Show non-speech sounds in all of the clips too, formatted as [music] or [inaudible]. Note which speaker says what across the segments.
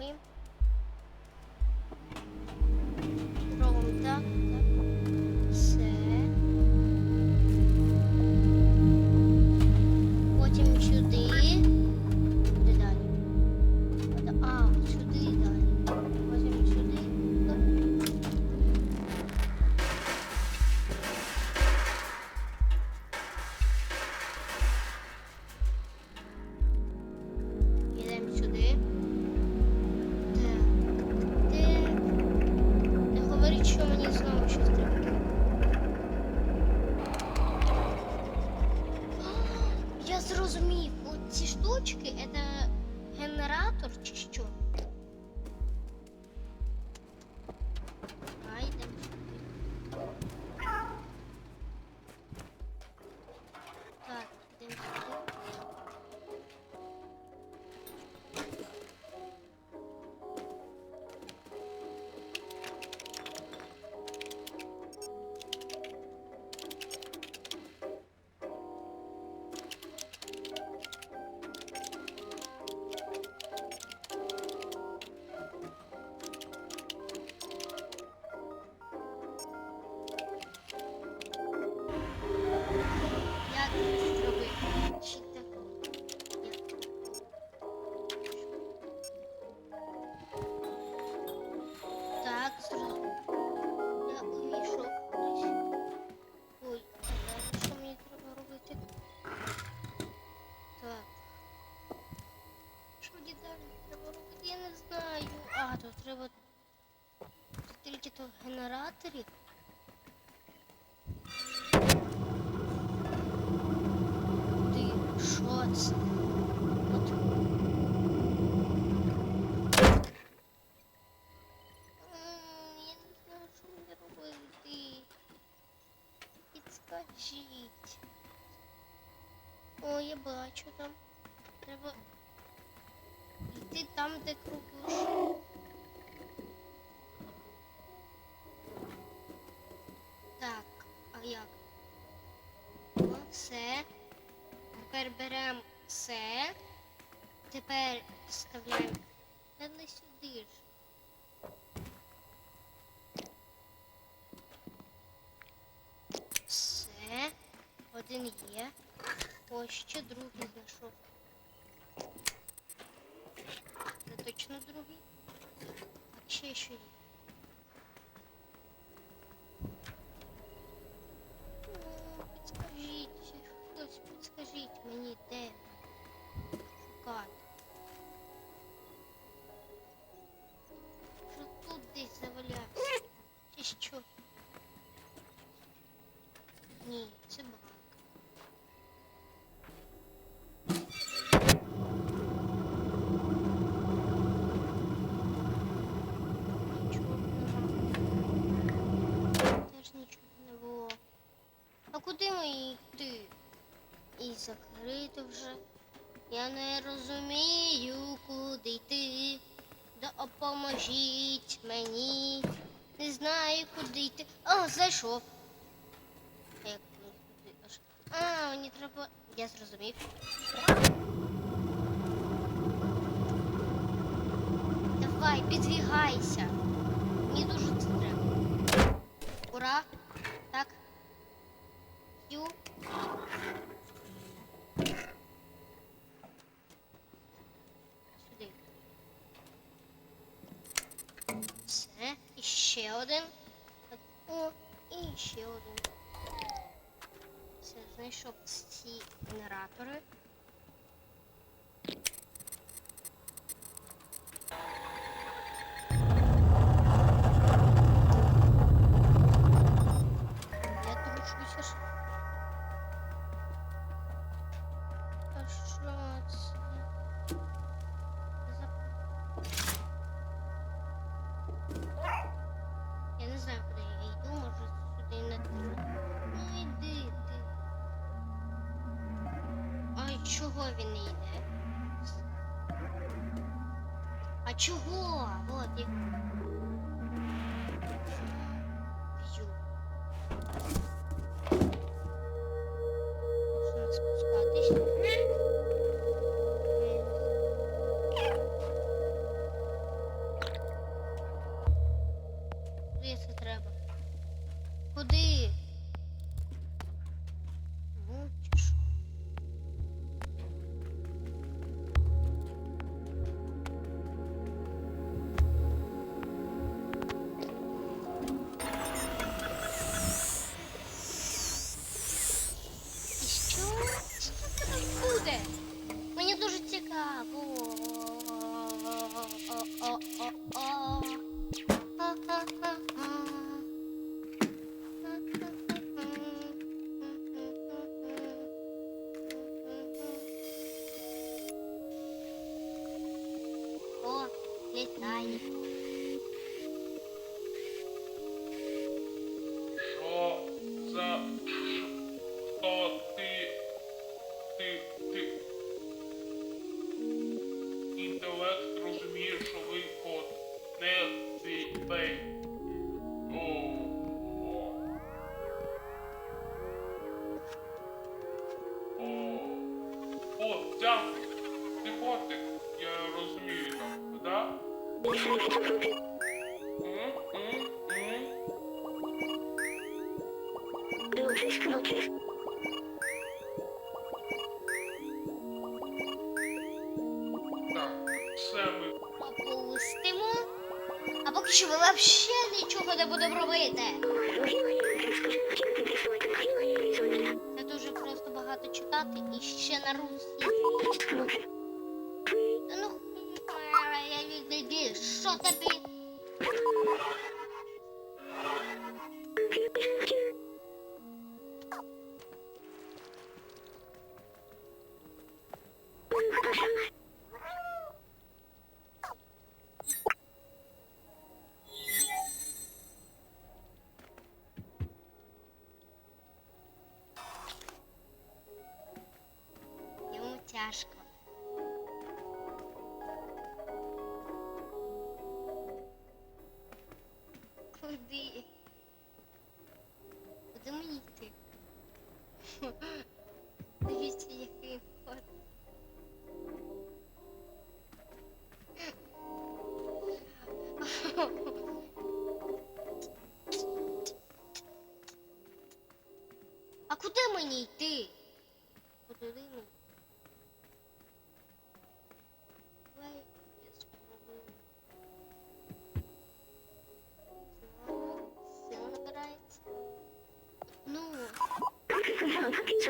Speaker 1: me? От ці то генераторів. Ти що це? От. Я не знаю, що мені робити. Підскажіть. О, я бачу там. Треба йти там, де кругуш. Так, а як? О, все. Тепер беремо це. Тепер вставляємо. Та не сюди ж. Все. Один є. Ось ще другий знайшов. Це точно другий. Так, ще що є. Шукати. Що тут десь завалявся? Чи що? Ні, це баг. Нічого нема. Теж нічого не було. А куди мені йти? І закрито вже. Я не розумію, куди йти. Допоможіть мені. Не знаю, куди йти. О, зайшов. А мені треба. Я зрозумів. Давай, підвігайся. Мені дуже це треба. Ура! Так. Ю. Сюди. Все. І ще один. О, і ще один. Все, знайшов ці генератори. Чого він не йде? А чого? Вот я.
Speaker 2: Дякую. Ти котик, я розумію так, да? Так, все ми
Speaker 1: Опустимо. А поки що ми взагалі нічого не будемо робити. Читати і ще на русі. [laughs] Вход. [laughs] А куди мені йти? Куди мені?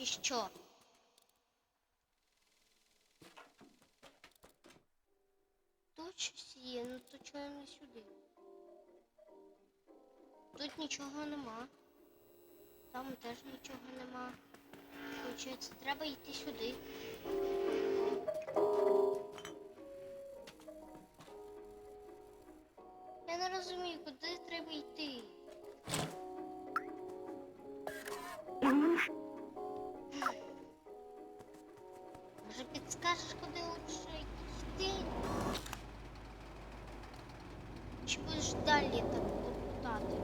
Speaker 1: чи що? Тут щось є, ну то чого не сюди? Тут нічого нема. Там теж нічого нема. Получається, треба йти сюди. Я не розумію, куди треба йти. Підскажеш, куди лучше йти? Чи будеш далі так лопотати?